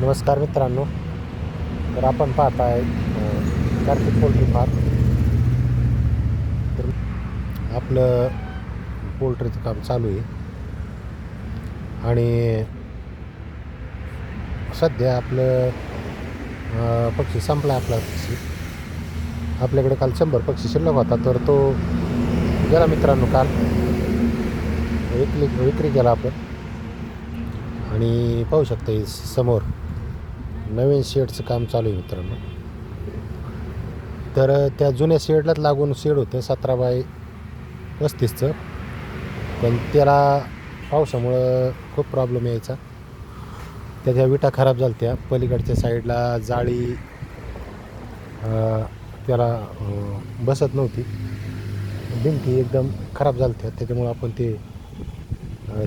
नमस्कार मित्रांनो तर आपण पाहत आहे कार्तिक पोल्ट्री फार्म. तर आपलं पोल्ट्रीचं काम चालू आहे. आणि सध्या आपलं पक्षी संपला आपला पक्षी. आपल्याकडे काल शंभर पक्षी शिल्लक होता तर तो गेला मित्रांनो काल. विक्री विक्री केला आपण. आणि पाहू शकता समोर. नवीन शेडचं काम चालू आहे मित्रांनो. तर त्या जुन्या शेडलाच लागून शेड होतं सतरा बाय पस्तीसचं. पण त्याला पावसामुळं खूप प्रॉब्लेम यायचा. त्याच्या विटा खराब झाल्या त्या पलीकडच्या साईडला जाळी त्याला बसत नव्हती. भिंती एकदम खराब झाल्या त्याच्यामुळं आपण ते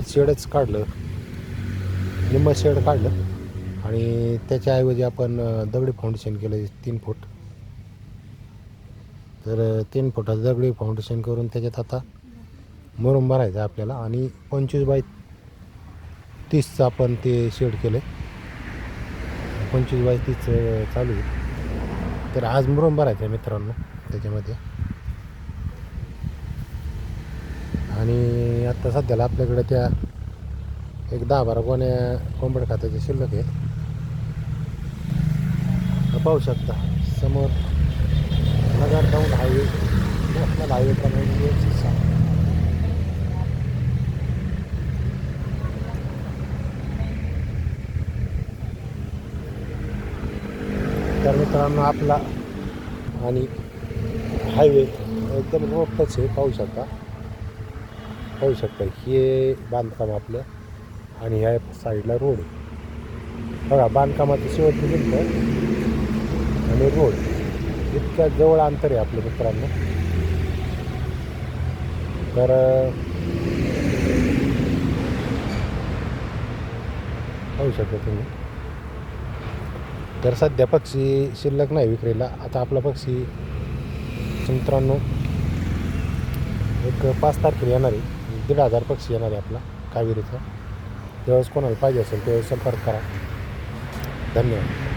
शेडच काढलं. निम्म शेड काढलं. आणि त्याच्याऐवजी आपण दगडी फाउंडेशन केलं तीन फूट. तर तीन फुटाचं दगडी फाउंडेशन करून त्याच्यात आता मरून भरायचं आपल्याला आणि पंचवीस बाय तीसचं आपण ते शेड केलं पंचवीस बाय तीस चालू आहे. तर आज मरून भरायचं आहे मित्रांनो त्याच्यामध्ये. आणि आत्ता सध्याला आपल्याकडे त्या एक दहा बारा गोण्या कोंबड खात्याचे शिल्लक आहेत तर पाहू शकता. समोर नगर टाऊन हायवे नॅशनल हायवे प्रमाणे त्या म्हणजे तर मित्रांनो आपला आणि हायवे एकदम रोडच हे आहे पाहू शकता. पाहू शकता हे बांधकाम आपलं आणि ह्या साईडला रोड आहे. बघा बांधकामाचं शेवट आणि रोड. इतक्या जवळ अंतर आहे आपल्या मित्रांनो. तर पाहू शकता तुम्ही. तर सध्या पक्षी शिल्लक नाही विक्रीला. आता आपला पक्षी मित्रांनो एक पाच तारखेला येणार आहे. दीड हजार पक्षी येणार आहे आपला कावेरीचा. त्यावेळेस कोणाला पाहिजे असेल त्यावेळेस संपर्क करा. धन्यवाद.